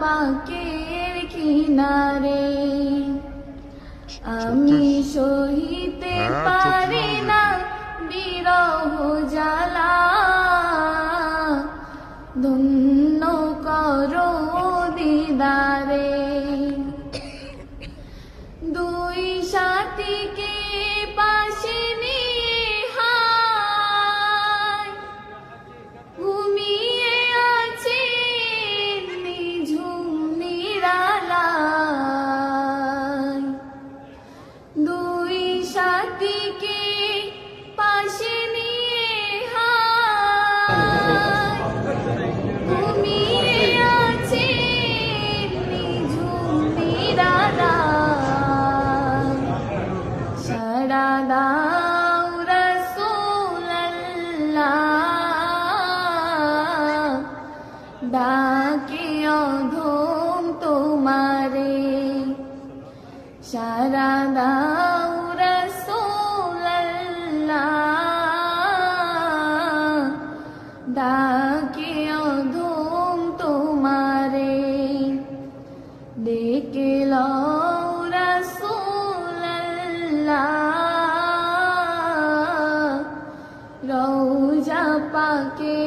পাকের কিনারে। আমি সহিতে হ্যাঁ, পারি না বিরহ জ্বালা। ধন্য ডাকে অধম তোমারে। সারা দাও রসুল্লাহ ডাকে অধম তোমারে। ডেকে রসুল্লাহ রোজা পাকে